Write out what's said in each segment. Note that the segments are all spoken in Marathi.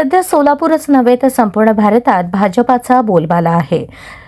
सध्या सोलापूरच नव्हे तर संपूर्ण भारतात भाजपाचा बोलबाला आहे.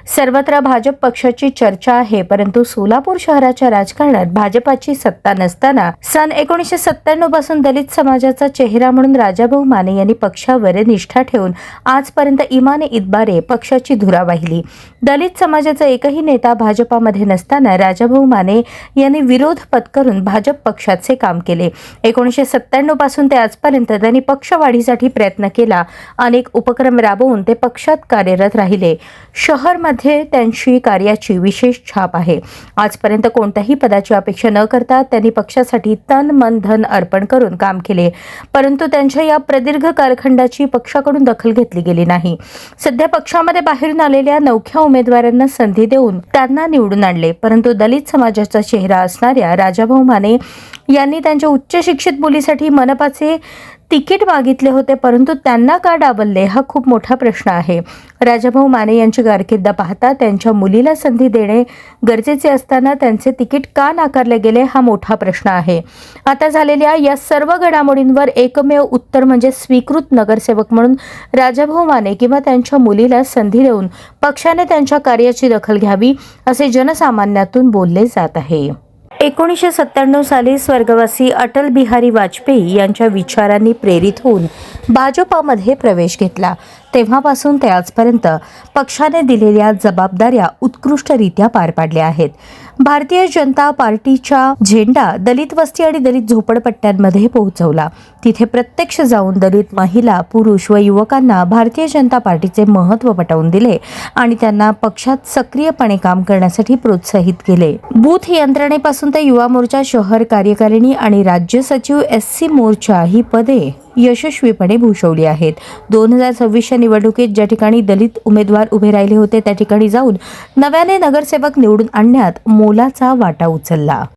सर्वत्र भाजप पक्षाची चर्चा आहे परंतु सोलापूर शहराच्या राजकारणात भाजपाची सत्ता नसताना सन एकोणीसशे सत्त्याण्णवपासून दलित समाजाचा चेहरा म्हणून राजाभाऊ माने यांनी पक्षावर निष्ठा ठेवून आजपर्यंत इमाने इतबारे पक्षाची धुरा वाहिली. दलित समाजाचा एकही नेता भाजपामध्ये नसताना राजाभाऊ माने यांनी विरोध पत्करून भाजप पक्षाचे काम केले. एकोणीसशे सत्त्याण्णवपासून ते आजपर्यंत त्यांनी पक्षवाढीसाठी प्रयत्न केला. अनेक उपक्रम राबवून ते पक्षात कार्यरत राहिले. शहर मध्ये त्यांची कार्याची विशेष छाप आहे. आजपर्यंत कोणत्याही पदाची अपेक्षा न करता त्यांनी पक्षासाठी तन मन धन अर्पण करून काम केले. परंतु त्यांच्या या प्रदीर्घ कालखंडाची पक्षाकडून दखल घेतली गेली नाही. सध्या पक्षामध्ये बाहेरून आलेल्या नवख्या उमेदवारांना संधी देऊन त्यांना निवडून आणले. परंतु दलित समाजाचा चेहरा असणाऱ्या राजाभाऊ माने यांनी त्यांच्या उच्च शिक्षित मुलीसाठी मनपाचे तिकीट मागितले होते परंतु त्यांना का डावलले? हा खूप मोठा प्रश्न आहे. राजाभाऊ माने यांची कारकिर्द पाहता त्यांच्या मुलीला संधी देणे गरजेचे असताना त्यांचे तिकीट का नाकारले गेले हा मोठा प्रश्न आहे. आता झालेल्या या सर्व घडामोडींवर एकमेव उत्तर म्हणजे स्वीकृत नगरसेवक म्हणून राजाभाऊ माने किंवा त्यांच्या मुलीला संधी देऊन पक्षाने त्यांच्या कार्याची दखल घ्यावी असे जनसामान्यातून बोलले जात आहे. एकोणीसशे सत्त्याण्णव साली स्वर्गवासी अटल बिहारी वाजपेयी यांच्या विचारांनी प्रेरित होऊन भाजपामध्ये प्रवेश घेतला. तेव्हापासून ते आजपर्यंत पक्षाने दिलेल्या जबाबदाऱ्या उत्कृष्टरित्या पार पाडल्या आहेत. भारतीय जनता पार्टीचा झेंडा दलित वस्ती आणि दलित झोपडपट्ट्यांमध्ये पोहोचवला. तिथे प्रत्यक्ष जाऊन दलित महिला पुरुष व युवकांना भारतीय जनता पार्टीचे महत्त्व पटवून दिले आणि त्यांना पक्षात सक्रियपणे काम करण्यासाठी प्रोत्साहित केले. बूथ यंत्रणेपासून ते युवा मोर्चा शहर कार्यकारिणी आणि राज्य सचिव एस सी मोर्चा ही पदे यशस्वीपणे भूषवली आहेत. दोन हजार सव्वीसच्या निवडणुकीत ज्या ठिकाणी दलित उमेदवार उभे राहिले होते त्या ठिकाणी जाऊन नव्याने नगरसेवक निवडून आणण्यात मोलाचा वाटा उचलला.